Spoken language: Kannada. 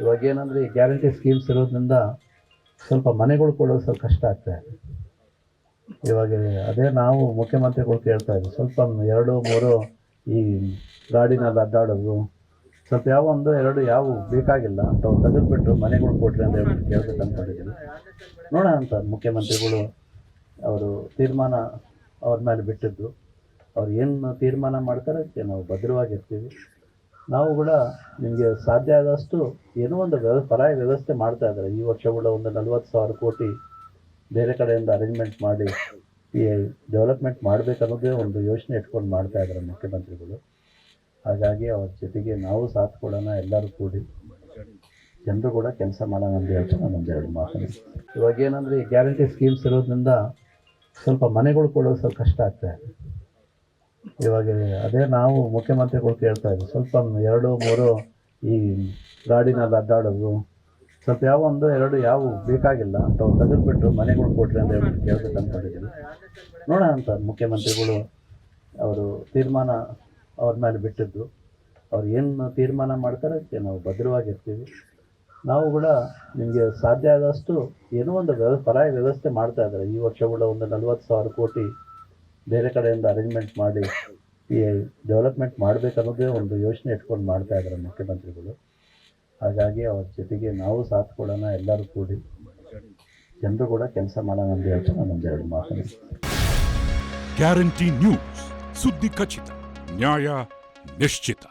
ಇವಾಗ ಏನಂದರೆ ಈ ಗ್ಯಾರಂಟಿ ಸ್ಕೀಮ್ಸ್ ಇರೋದ್ರಿಂದ ಸ್ವಲ್ಪ ಮನೆಗಳು ಕೊಡೋದು ಸ್ವಲ್ಪ ಕಷ್ಟ ಆಗ್ತಾ ಇದೆ. ಇವಾಗ ಅದೇ ನಾವು ಮುಖ್ಯಮಂತ್ರಿಗಳು ಕೇಳ್ತಾ ಇದ್ದೀವಿ ಸ್ವಲ್ಪ ಎರಡು, ಮೂರು ಈ ಗಾಡಿನಲ್ಲಿ ಅಡ್ಡಾಡೋದು, ಸ್ವಲ್ಪ ಯಾವ ಒಂದು ಎರಡು ಯಾವ ಬೇಕಾಗಿಲ್ಲ ಅಂಥವು ತೆಗೆದುಬಿಟ್ಟು ಮನೆಗಳು ಕೊಟ್ರಿ ಅಂತ ಹೇಳ್ಬಿಟ್ಟು ಕೇಳ್ಬೇಕು ಅಂದ್ಕೊಂಡಿದ್ದೀನಿ ನೋಡೋಣ ಅಂತ ಮುಖ್ಯಮಂತ್ರಿಗಳು ಅವರು ತೀರ್ಮಾನ ಅವ್ರ ಮೇಲೆ ಬಿಟ್ಟಿದ್ದು, ಅವ್ರು ಏನು ತೀರ್ಮಾನ ಮಾಡ್ತಾರೆ ಅದಕ್ಕೆ ನಾವು ಭದ್ರವಾಗಿರ್ತೀವಿ. ನಾವು ಕೂಡ ನಿಮಗೆ ಸಾಧ್ಯ ಆದಷ್ಟು ಏನೋ ಒಂದು ವ್ಯವ ಪರಾಯ ವ್ಯವಸ್ಥೆ ಮಾಡ್ತಾ ಇದ್ದಾರೆ. ಈ ವರ್ಷ ಕೂಡ ಒಂದು ನಲ್ವತ್ತು ಸಾವಿರ ಕೋಟಿ ಬೇರೆ ಕಡೆಯಿಂದ ಅರೇಂಜ್ಮೆಂಟ್ ಮಾಡಿ ಈ ಡೆವಲಪ್ಮೆಂಟ್ ಮಾಡಬೇಕನ್ನೋದೇ ಒಂದು ಯೋಚನೆ ಇಟ್ಕೊಂಡು ಮಾಡ್ತಾ ಇದ್ದಾರೆ ಮುಖ್ಯಮಂತ್ರಿಗಳು. ಹಾಗಾಗಿ ಅವ್ರ ಜೊತೆಗೆ ನಾವು ಸಾಥ್ ಕೊಡೋಣ, ಎಲ್ಲರೂ ಕೂಡಿ. ಜನರು ಕೂಡ ಕೆಲಸ ಮಾಡೋಣ ಅಂತ ಹೇಳ್ತಾ ನಾನು ಎರಡು ಮಾತನ್ನು. ಇವಾಗ ಏನಂದರೆ ಈ ಗ್ಯಾರಂಟಿ ಸ್ಕೀಮ್ಸ್ ಇರೋದ್ರಿಂದ ಸ್ವಲ್ಪ ಮನೆಗಳು ಕೊಡೋದು ಸ್ವಲ್ಪ ಕಷ್ಟ ಆಗ್ತಾ ಇದೆ. ಇವಾಗ ಅದೇ ನಾವು ಮುಖ್ಯಮಂತ್ರಿಗಳು ಕೇಳ್ತಾ ಇದ್ದೀವಿ ಸ್ವಲ್ಪ ಎರಡು, ಮೂರು ಈ ಗಾಡಿನಲ್ಲಿ ಅಡ್ಡಾಡೋದು. ಸ್ವಲ್ಪ ಯಾವ ಒಂದು ಎರಡು ಯಾವ ಬೇಕಾಗಿಲ್ಲ ಅಂಥವು ತೆಗೆದುಬಿಟ್ಟು ಮನೆಗಳು ಕೊಟ್ರಿ ಅಂತ ಹೇಳ್ಬಿಟ್ಟು ಕೇಳ್ಬೇಕು ಅಂದ್ಕೊಂಡಿದ್ದೀನಿ ನೋಡೋಣ ಅಂತ ಮುಖ್ಯಮಂತ್ರಿಗಳು ಅವರು ತೀರ್ಮಾನ ಅವ್ರ ಮೇಲೆ ಬಿಟ್ಟಿದ್ದು. ಅವ್ರು ಏನು ತೀರ್ಮಾನ ಮಾಡ್ತಾರೆ ಅದಕ್ಕೆ ನಾವು ಭದ್ರವಾಗಿರ್ತೀವಿ. ನಾವು ಕೂಡ ನಿಮಗೆ ಸಾಧ್ಯ ಆದಷ್ಟು ಏನೋ ಒಂದು ವ್ಯವ ಪರಾಯ ವ್ಯವಸ್ಥೆ ಮಾಡ್ತಾ ಇದ್ದಾರೆ. ಈ ವರ್ಷ ಕೂಡ ಒಂದು ನಲ್ವತ್ತು ಸಾವಿರ ಕೋಟಿ ಬೇರೆ ಕಡೆಯಿಂದ ಅರೇಂಜ್ಮೆಂಟ್ ಮಾಡಿ, ಈ ಡೆವಲಪ್ಮೆಂಟ್ ಮಾಡಬೇಕನ್ನೋದೇ ಒಂದು ಯೋಚನೆ ಇಟ್ಕೊಂಡು ಮಾಡ್ತಾ ಇದ್ದಾರೆ ಮುಖ್ಯಮಂತ್ರಿಗಳು. ಹಾಗಾಗಿ ಅವ್ರ ಜೊತೆಗೆ ನಾವು ಸಾಥ್ ಕೊಡೋಣ, ಎಲ್ಲರೂ ಕೂಡಿ. ಜನರು ಕೂಡ ಕೆಲಸ ಮಾಡೋಣ ಅಂತ ಹೇಳ್ತಾ ನಾನು ಎರಡು ಮಾತನ್ನು ಗ್ಯಾರಂಟಿ ನ್ಯೂಸ್ ಸುದ್ದಿ ಖಚಿತ, ನ್ಯಾಯ ನಿಶ್ಚಿತ.